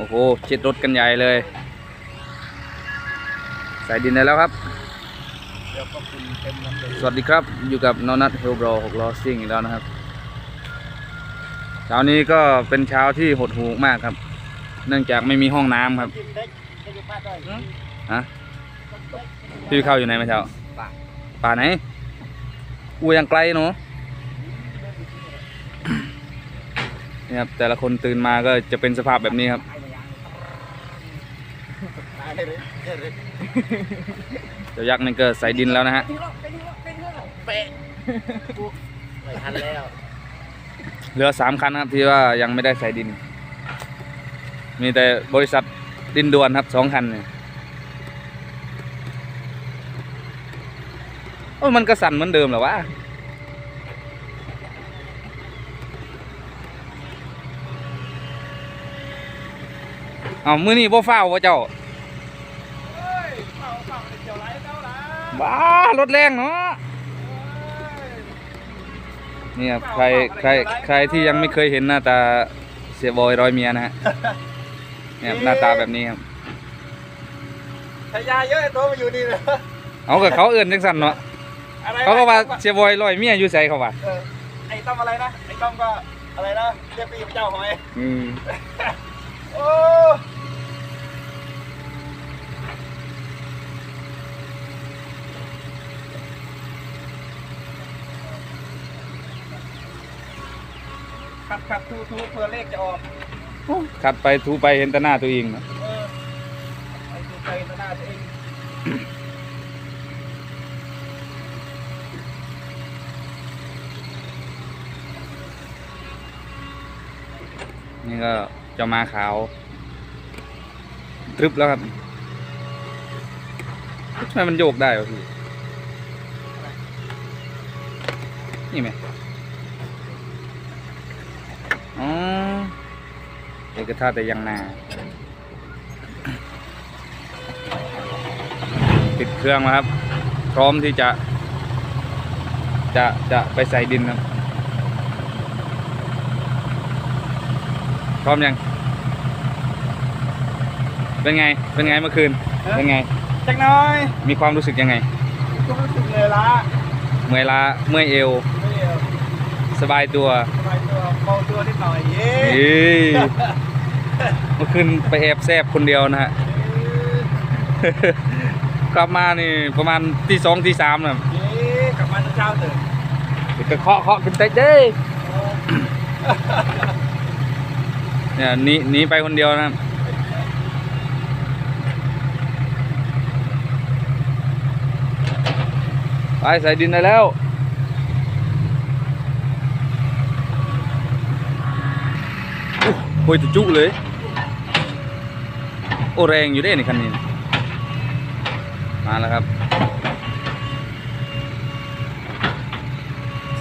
อ้โหเช็ดรถกันใหญ่เลย ใส่ดินได้แล้วครับสวัสดีครับอยู่กับนอนัทเฮลบรหกล้อซิ่งอีกแล้วนะครับเช้านี้ก็เป็นเช้าที่หดหูมากครับ เนื่องจากไม่มีห้องน้ำครับฮะพี่เข้าอยู่ไหนเมื่อเช้าป่าป่าไหนอูยังไกลเนาะนี่ครับแต่ละคนตื่นมาก็จะเป็นสภาพแบบนี้ครับ เลยเดี๋ยวเลยเจ้ายักษ์นี่ก็ใส่ดินแล้วนะฮะเป๊ะไม่ทันแล้วเหลือสามคันครับที่ว่ายังไม่ได้ใส่ดิน มีแต่บริษัทดินด่วนครับสองคันเนี่ยโอ้ยมันกระสันเหมือนเดิมเหรอวะเอามือนี่บ่ฟ้าวบ่เจ้า บ้ารถแรงเนาะนี่ครับใครใครใครที่ยังไม่เคยเห็นหน้าตาเสียบอยร้อยเมียนะฮะเนี่ยครับหน้าตาแบบนี้ครับชายาเยอะไอ้ตัวมาอยู่นี่เลยเอากับเขาเอื่นจังสันเนาะอะไรเขาก็ว่าเสียบอยร้อยเมียอยู่ใส่เขาว่าเออไอ้ต้อมอะไรนะไอ้ต้อมก็อะไรนะเรียกพี่เจ้าหอยอืมโอ้ ขัดขัดทูทูเพื่อเลขจะออกขัดไปถูไปเห็นแต่หน้าตัวเองนะเออไอ้ทูไปต่อหน้าตัวเองนี่ก็เจะมาขาวตรึบแล้วครับทำไมมันโยกได้วะพี่นี่ไหมอ๋อ เอกท่าแต่ยังนา ติดเครื่องแล้วครับ พร้อมที่จะ จะจะไปใส่ดินครับ พร้อมยัง เป็นไง เป็นไงเมื่อคืน เป็นไง จักหน้อย มีความรู้สึกยังไงก็รู้สึกเหนื่อยล้าเมื่อยล้าเมื่อยเอวไม่เอวสบายตัว สบายตัว เบาตัวนิดหน่อยเย้เฮ้ยเมื่อคืนไปแอบแซบคนเดียวนะฮะ กลับมานี่ประมาณที่สองที่สามนะเย้กลับมาตอนเช้าเถอะก็เคาะเคาะขึ้นเตะเด้ยเนี่ยหนีหนีไปคนเดียวนะครับไปใส่ดินได้แล้ว โอ้ ยจะจุเลย โอแรงอยู่ได้นี่คันนี้ มาแล้วครับ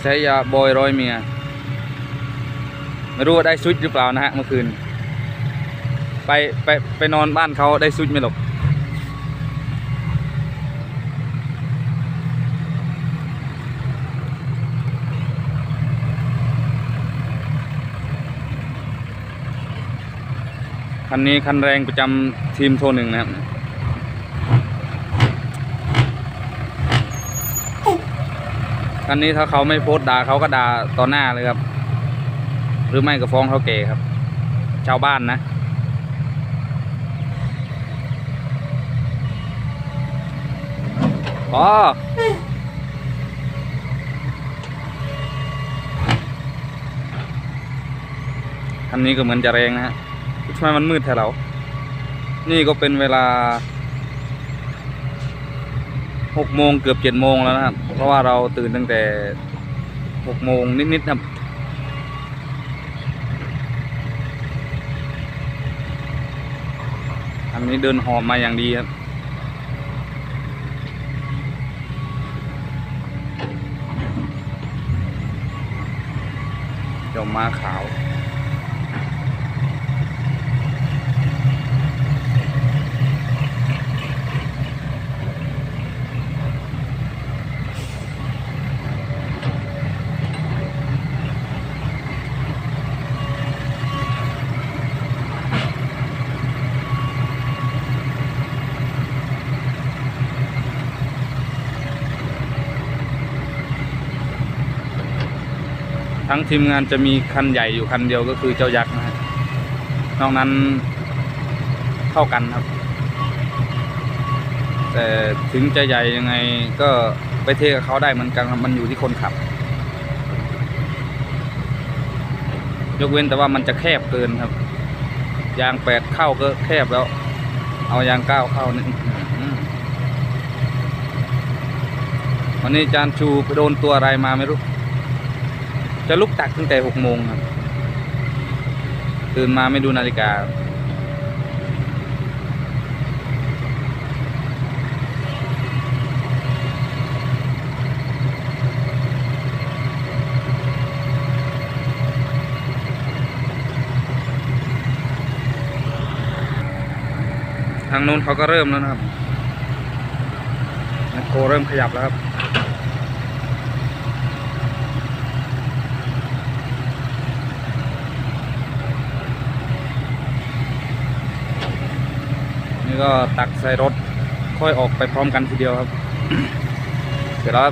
ใช้ยาบอยร้อยเมีย ไม่รู้ว่าได้ซุดหรือเปล่านะฮะเมื่อคืน ไปไปไปนอนบ้านเขาได้ซุดไหมหรอก คันนี้คันแรงประจำทีมโทหนึ่งนะครับคันนี้ถ้าเขาไม่โพสต์ด่าเขาก็ด่าต่อหน้าเลยครับ หรือไม่ก็ฟ้องเขาเก๋ครับ ชาวบ้านนะอ๋อคันนี้ก็เหมือนจะแรงนะฮะ ทำไมมันมืดแถวเรา นี่ก็เป็นเวลาหกโมงเกือบเจ็ดโมงแล้วนะครับ เพราะว่าเราตื่นตั้งแต่หกโมงนิดๆครับอันนี้เดินหอมมาอย่างดีครับเดี๋ยวมาขาว ทั้งทีมงานจะมีคันใหญ่อยู่คันเดียวก็คือเจ้ายักษ์นะฮะนอกนั้นเท่ากันครับ แต่ถึงจะใหญ่ยังไงก็ไปเทกับเขาได้เหมือนกันครับมันอยู่ที่คนขับ ยกเว้นแต่ว่ามันจะแคบเกินครับ ยางแปดเข้าก็แคบแล้ว เอายางเก้าเข้านี่วันนี้จานชูไปโดนตัวอะไรมาไม่รู้ จะลุกตักตั้งแต่หกโมงครับตื่นมาไม่ดูนาฬิกา ทางนู้นเขาก็เริ่มแล้วนะครับโคเริ่มขยับแล้วครับ นี่ก็ตักใส่รถค่อยออกไปพร้อมกันทีเดียวครับ เสร็จแล้ว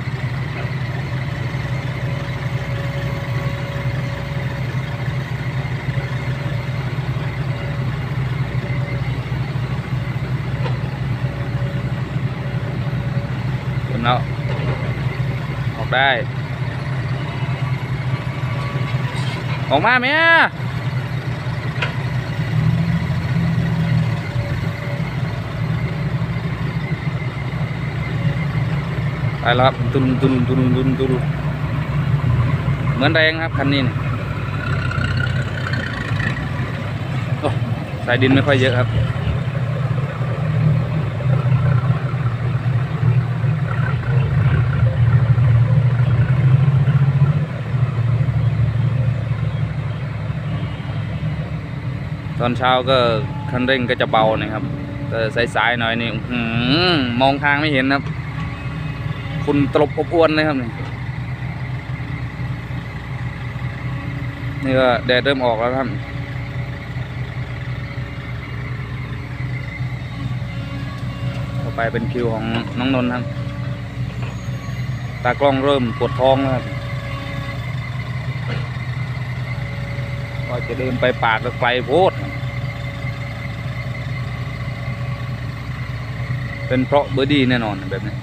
แล้วออกได้ ออกมาไหม ไปแล้วครับตุนตุนตุนตุนตุนเหมือนแรงครับคันนี้นี่โอ้สายดินไม่ค่อยเยอะครับตอนเช้าก็คันเร่งก็จะเบานะครับ แต่สายๆหน่อยนี่มองทางไม่เห็นครับ คุณตลบอบอวนเลยครับนี่นี่ก็แดดเริ่มออกแล้วครับต่อไปเป็นคิวของน้องนนท์ครับ ตากล้องเริ่มปวดท้องแล้วครับก็จะเดินไปปากก็ไกลโพดเป็นเพราะเบอร์ดี้แน่นอนแบบนี้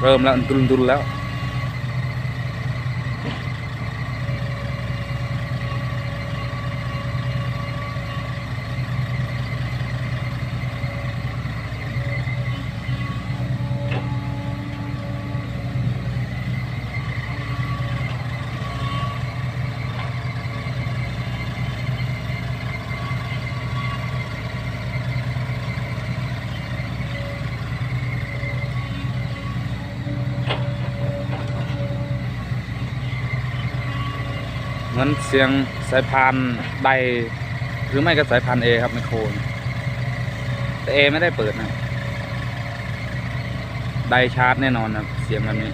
เริ่มแล้วตุนตุนแล้ว มือนเสียงสายพานใดหรือไม่ก็สายพานเอครับไมโครแต่เอไม่ได้เปิดนะไดชาร์จแน่นอนครับเสียงแบบนี้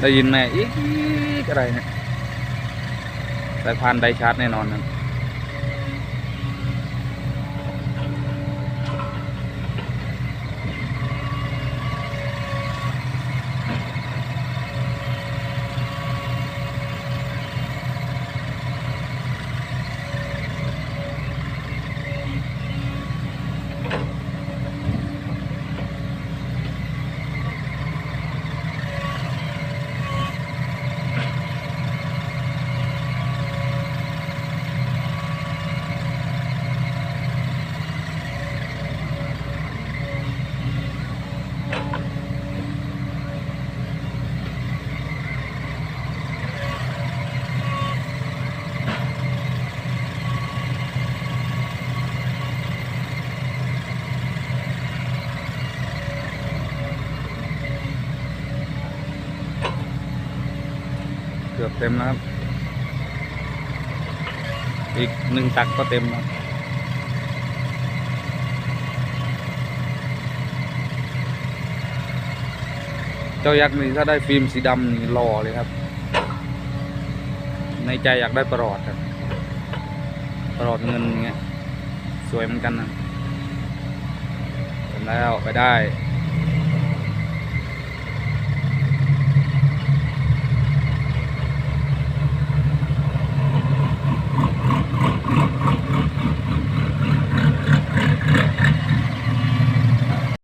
ได้ยินไหมอีกอะไรเนี่ยสายพานไดชาร์จแน่นอนครั เกือบเต็มแล้วครับ อีกหนึ่งตักก็เต็มเจ้ายักษ์นี่ถ้าได้ฟิล์มสีดำนี่หล่อเลยครับ ในใจอยากได้ประหลอดครับตลอดเงินอย่างเงี้ยสวยเหมือนกันนะแล้วไปได้